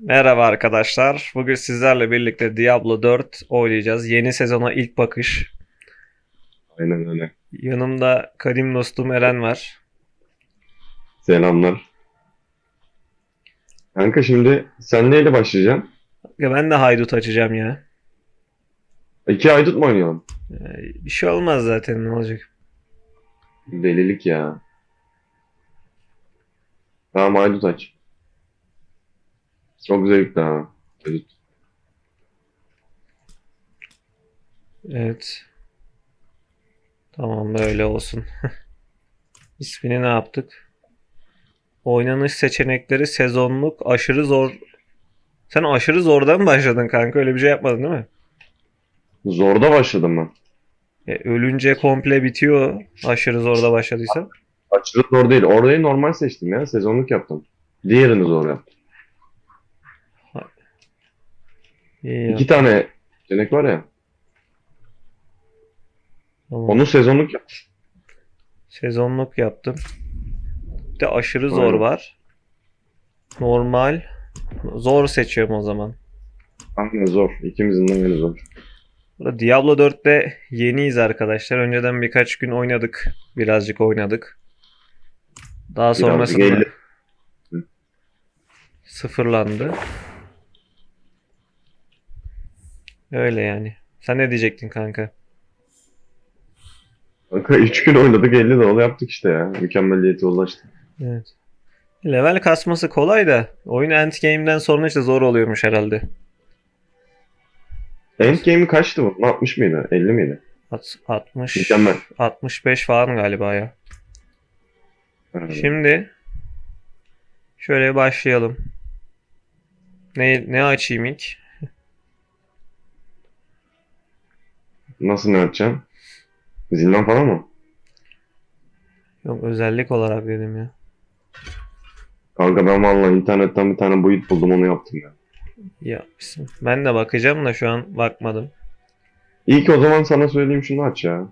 Merhaba arkadaşlar. Bugün sizlerle birlikte Diablo 4 oynayacağız. Yeni sezona ilk bakış. Aynen öyle. Yanımda kadim dostum Eren var. Selamlar. Kanka şimdi sen neyle başlayacaksın? Ya ben de haydut açacağım ya. İki aydut mu oynayalım? Ee, Bir şey olmaz zaten ne olacak. Delilik ya. Tamam aydut aç. Çok zevkli ha. Aydut. Evet. Tamam böyle olsun. İsmini ne yaptık? Oynanış seçenekleri sezonluk aşırı zor. Sen aşırı zordan mı başladın kanka? Öyle bir şey yapmadın değil mi? Zorda başladım ben. E, ölünce komple bitiyor aşırı zorda başladıysan. Aşırı zor değil. Orayı normal seçtim ya. Sezonluk yaptım. Diğerini zor yaptım. İyi. İki tane seçenek var ya. Tamam. Onu sezonluk yap. Sezonluk yaptım. Bir de aşırı zor Aynen. var. Normal. Zor seçiyorum o zaman. Aynen zor. İkimizin de beni zor. Burada Diablo 4'te yeniyiz arkadaşlar. Önceden birkaç gün oynadık. Birazcık oynadık. Daha sonrasında elli. Hı. sıfırlandı. Öyle yani. Sen ne diyecektin kanka? Kanka 3 gün oynadık 50 dolar yaptık işte ya. Mükemmelliyete ulaştık. Evet. Level kasması kolay da oyun endgame'den sonra işte zor oluyormuş herhalde. Endgame'i kaçtı bu? 60 mıydı? 50 miydi? At- 60 Mükemmel. 65 falan galiba ya. Evet. Şimdi şöyle başlayalım. Ne ne açayım ilk? Nasıl ne yapacaksın? Zindan falan mı? Yok özellik olarak dedim ya. Kanka ben vallahi internetten bir tane build buldum onu yaptım ya. Yapmışsın. Ben de bakacağım da şu an bakmadım. İlk o zaman sana söyleyeyim şunu aç ya.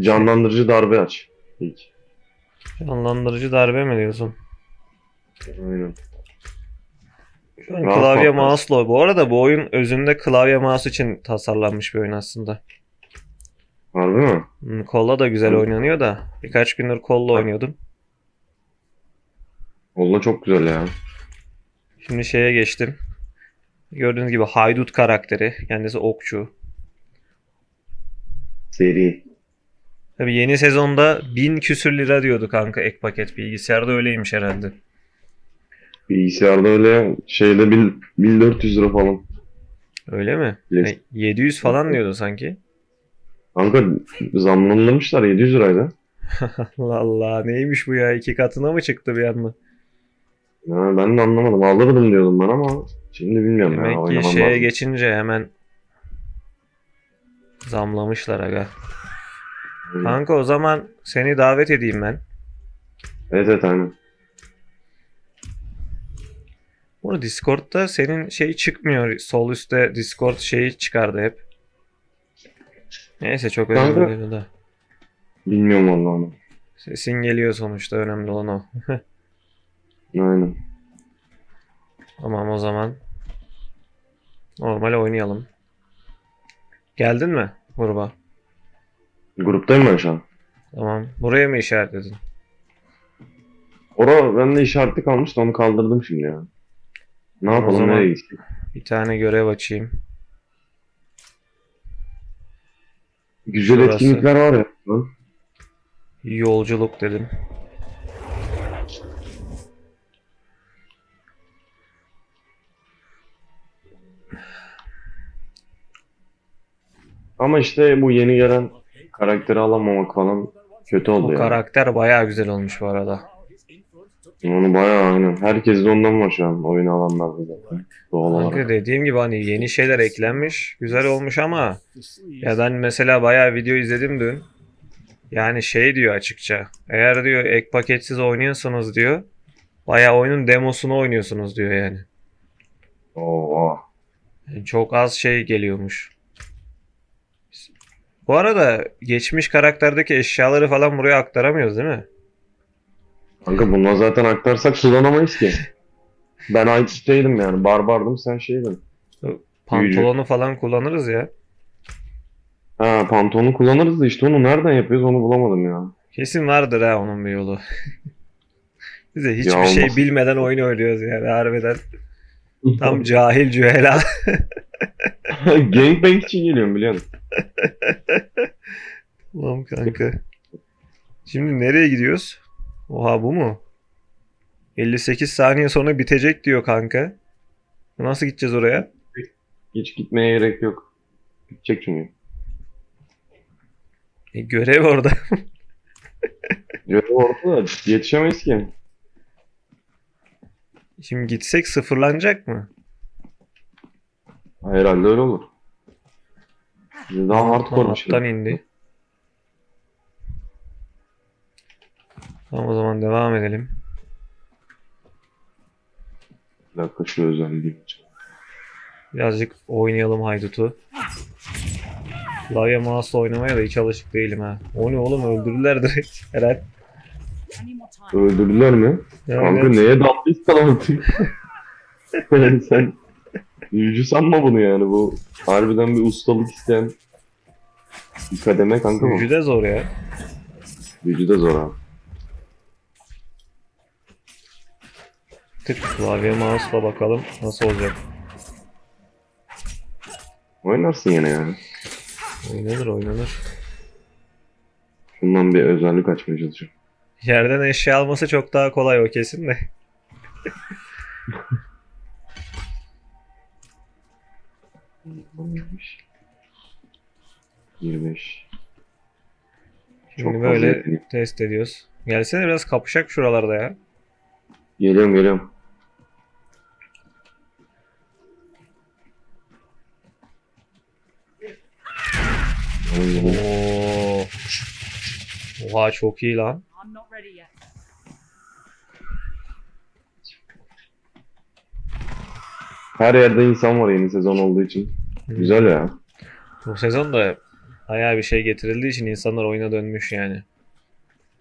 Canlandırıcı darbe aç. İlk. Canlandırıcı darbe mi diyorsun? Aynen. Klavye mouse'la. Bu arada bu oyun özünde klavye mouse için tasarlanmış bir oyun aslında. Harbi mi? Hmm, Kolla da güzel Hı. oynanıyor da. Birkaç gündür kolla oynuyordum. Valla çok güzel ya. Şimdi şeye geçtim. Gördüğünüz gibi haydut karakteri. Kendisi okçu. Seri. Tabii yeni sezonda 1000 küsür lira diyordu kanka ek paket. Bilgisayarda öyleymiş herhalde. Bilgisayarda öyle şeyde bil- 1400 lira falan. Öyle mi? Yes. E, 700 falan diyordu sanki. Kanka zamlanmışlar 700 liraydı. Allah Allah neymiş bu ya? iki katına mı çıktı bir anda? Ya ben de anlamadım. Alırdım diyordum ben ama şimdi bilmiyorum ya. Demek ki şeye lazım. geçince hemen zamlamışlar aga. Kanka o zaman seni davet edeyim ben. Evet evet aynen. Bunu Discord'da senin şey çıkmıyor. Sol üstte Discord şeyi çıkardı hep. Neyse çok önemli Kanka- değil o da. Bilmiyorum vallahi onu. Sesin geliyor sonuçta önemli olan o. Aynen. Tamam o zaman. Normal oynayalım. Geldin mi gruba? Gruptayım ben şu an. Tamam. Buraya mı işaretledin? Ora bende işaretli kalmıştı onu kaldırdım şimdi ya. Ne O yapalım zaman- nereye gittik? Bir tane görev açayım. Güzel Şurası. etkinlikler var ya. Yolculuk dedim. Ama işte bu yeni gelen karakteri alamamak falan kötü O oldu ya. karakter bayağı güzel olmuş bu arada. Onu bayağı aynen. Herkes de ondan var şu an oyunu alanlarda zaten. Doğal olarak. Kanka dediğim gibi hani yeni şeyler eklenmiş. Güzel olmuş ama ya ben mesela bayağı video izledim dün. Yani şey diyor açıkça. Eğer diyor ek paketsiz oynuyorsanız diyor. Bayağı oyunun demosunu oynuyorsunuz diyor yani. Oo. Yani çok az şey geliyormuş. Bu arada geçmiş karakterdeki eşyaları falan buraya aktaramıyoruz değil mi? Kanka bundan zaten aktarsak kullanamayız ki. Ben aynı şeydim yani. Barbardım sen şeydin. Pantolonu falan kullanırız ya. Ha pantolonu kullanırız da işte onu nereden yapıyoruz onu bulamadım ya. Kesin vardır ha onun bir yolu. Bize hiçbir Ya şey olmaz. bilmeden oyun oynuyoruz yani harbiden. Tam cahil cühela. Gangbang için geliyorum biliyor musun? Ulan kanka. Şimdi nereye gidiyoruz? Oha bu mu? 58 saniye sonra bitecek diyor kanka. Nasıl gideceğiz oraya? Hiç gitmeye gerek yok. Gidecek çünkü. E, görev orada. Görev ortada da yetişemeyiz ki. Şimdi gitsek sıfırlanacak mı? Herhalde öyle olur. Daha hardcore bir şey. indi. Tamam o zaman devam edelim. Bir dakika şu özelliği. Birazcık oynayalım haydutu. Klavye mouse'la oynamaya da hiç alışık değilim ha. O ne oğlum öldürdüler direkt. Time? Öldürdüler mi? Kanka neye daldıysan artık. yani sen büyücü sanma bunu yani bu harbiden bir ustalık isteyen bir kademe kanka bu. Gücü de zor ya. Büyücü de zor abi. Tık klavye mouse'la bakalım nasıl olacak. Oynarsın yine yani. Oynanır oynanır. Şundan bir özellik açmaya çalışıyorum. Yerden eşya alması çok daha kolay o kesin de. Neymiş? 25. Şimdi Çok fazla böyle yetenek. test ediyoruz. Gelsene biraz kapışak şuralarda ya. Geliyorum geliyorum. Oo. Oha çok iyi lan. Her yerde insan var yeni sezon olduğu için. Güzel ya. Bu sezon da bayağı bir şey getirildiği için insanlar oyuna dönmüş yani.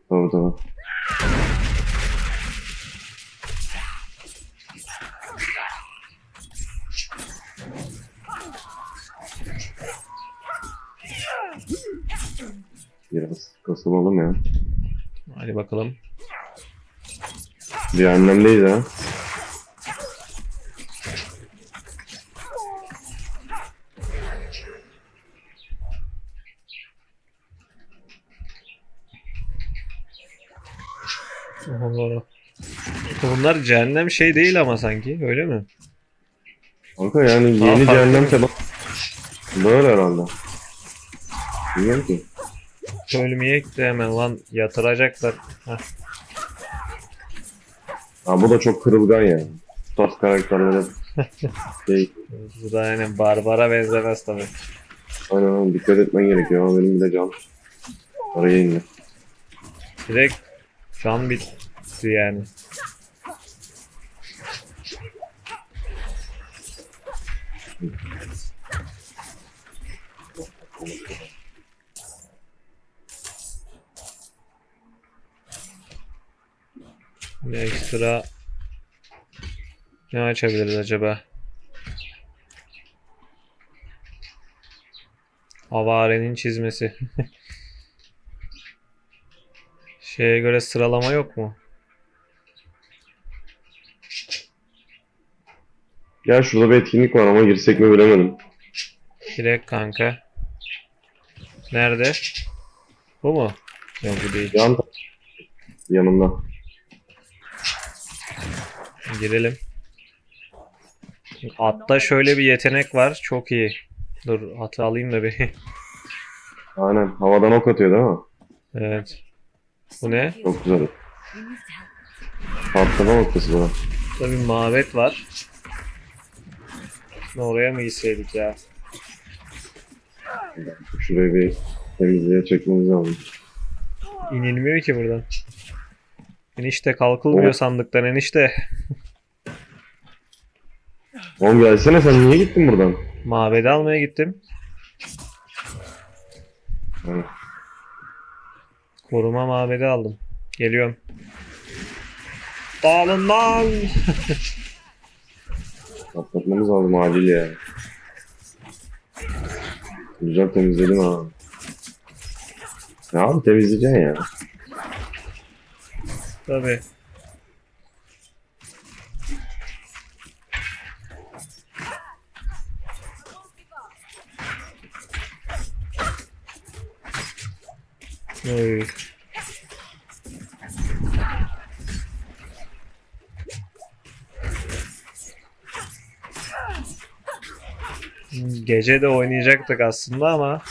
Tabii tabii. Biraz kasılalım ya. Hadi bakalım. Bir annemdeyiz ha. Oo. Bunlar cehennem şey değil ama sanki öyle mi? Kanka yani Daha yeni farklı cehennem kebap. Böyle herhalde. Bilmiyorum ki. Ölmeyek de hemen lan yatıracaklar. Heh. Ha bu da çok kırılgan ya. Bu tarz karakterlere şey, Bu da yani Barbara benzemez tabi. aynen aynen dikkat etmen gerekiyor ama benim bir de can. Araya indi. Direkt can bitti yani. Ne ekstra ne açabiliriz acaba? Havarenin çizmesi. Şeye göre sıralama yok mu? Gel şurada bir etkinlik var ama girsek mi bilemedim. Direkt kanka. Nerede? Bu mu? Yok bu değil. Yan yanımda. Girelim. Atta şöyle bir yetenek var. Çok iyi. Dur atı alayım da bir. Aynen havadan ok atıyor değil mi? evet. Bu ne? Çok güzel. Patlama noktası bu. Burada bir var. Aslında Oraya mı gitseydik ya? Şurayı bir temizliğe çekmemiz lazım. İnilmiyor ki buradan. Enişte kalkılmıyor Evet. sandıktan enişte. Oğlum gelsene sen niye gittin buradan? Mabedi almaya gittim. Koruma mabedi aldım. Geliyorum. Dağılın lan. Atlatmamız lazım acil ya. Güzel temizledim ha. Ya abi temizleyeceksin ya. Tabii. Gece de oynayacaktık aslında ama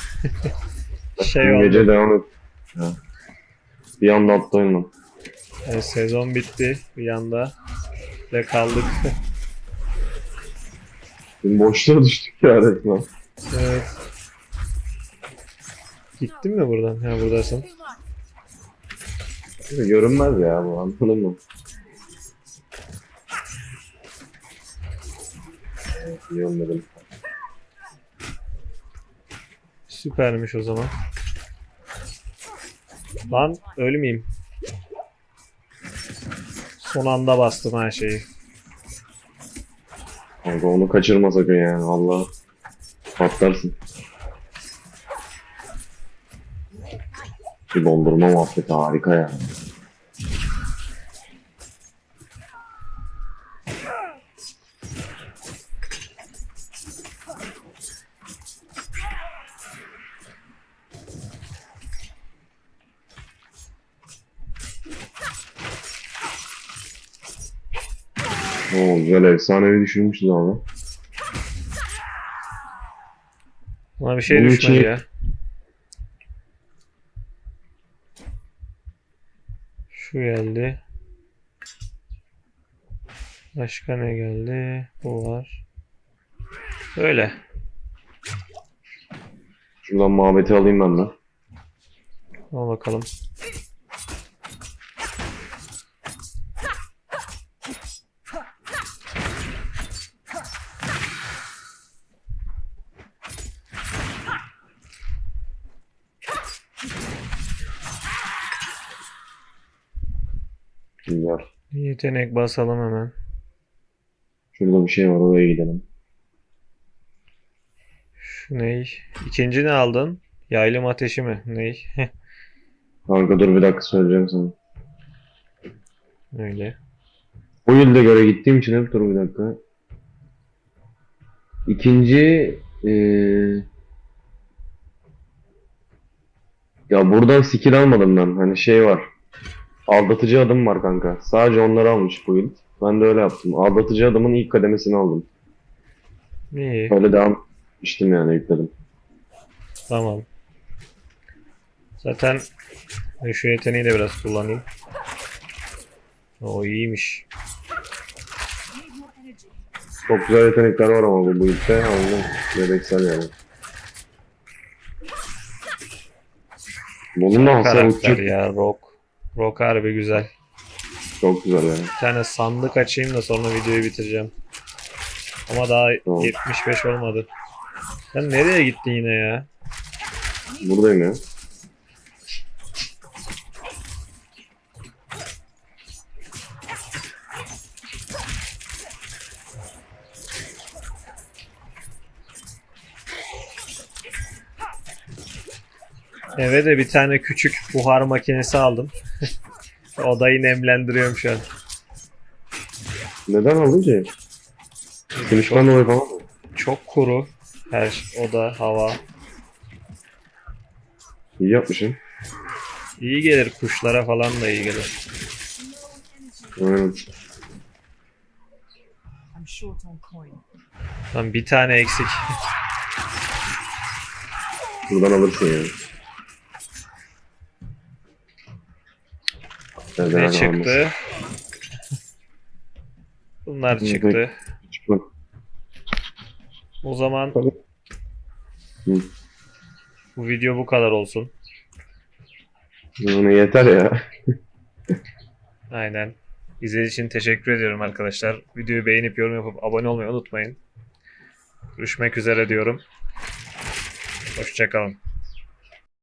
şey oldu. Gece devam et. Ya. Bir anda oyunu. Evet, sezon bitti bir yanda ve kaldık. Boşluğa düştük ya resmen. evet. Gittin mi buradan? Ha buradasın. Görünmez ya bu anladın mı? Olmadım. Süpermiş o zaman. Lan ölmeyeyim. Son anda bastım her şeyi. Kanka onu kaçırma sakın yani Allah. Patlarsın. Bir dondurma muhabbeti harika ya. Oo güzel efsanevi düşürmüşüz abi. Buna bir şey Bunun düşmedi için- ya. Şu geldi. Başka ne geldi? Bu var. Böyle. Şuradan muhabbeti alayım ben de. Al bakalım. Güzel. Yetenek basalım hemen. Şurada bir şey var oraya gidelim. Şu ney? İkinci ne aldın? Yaylım ateşi mi? Ney? Kanka dur bir dakika söyleyeceğim sana. Öyle. O yılda göre gittiğim için hep dur bir dakika. İkinci eee ya buradan skill almadım ben. Hani şey var. Aldatıcı adım var kanka. Sadece onları almış bu yıl. Ben de öyle yaptım. Aldatıcı adımın ilk kademesini aldım. İyi. Öyle devam etmiştim yani yükledim. Tamam. Zaten şu yeteneği de biraz kullanayım. O iyiymiş. Çok güzel yetenekler var ama bu bu yılda anladım. Bebeksel yani. Bunun da hasar uçuk. ya Rock. Rock harbi güzel. Çok güzel yani. Bir tane sandık açayım da sonra videoyu bitireceğim. Ama daha Tamam. 75 olmadı. Sen nereye gittin yine ya? Buradayım ya. Eve de bir tane küçük buhar makinesi aldım. Odayı nemlendiriyorum şu an. Neden aldın ki? Kılıçtan dolayı falan mı? Çok kuru. Her şey- oda, hava. İyi yapmışsın. İyi gelir kuşlara falan da iyi gelir. Aynen. I'm short on coin. Lan bir tane eksik. Buradan alırsın yani. Neden Ne çıktı? Bunlar çıktı. Çıkma. O zaman. Hı. bu video bu kadar olsun. Yani yeter ya. Aynen. İzlediğiniz için teşekkür ediyorum arkadaşlar. Videoyu beğenip yorum yapıp abone olmayı unutmayın. Görüşmek üzere diyorum. Hoşçakalın.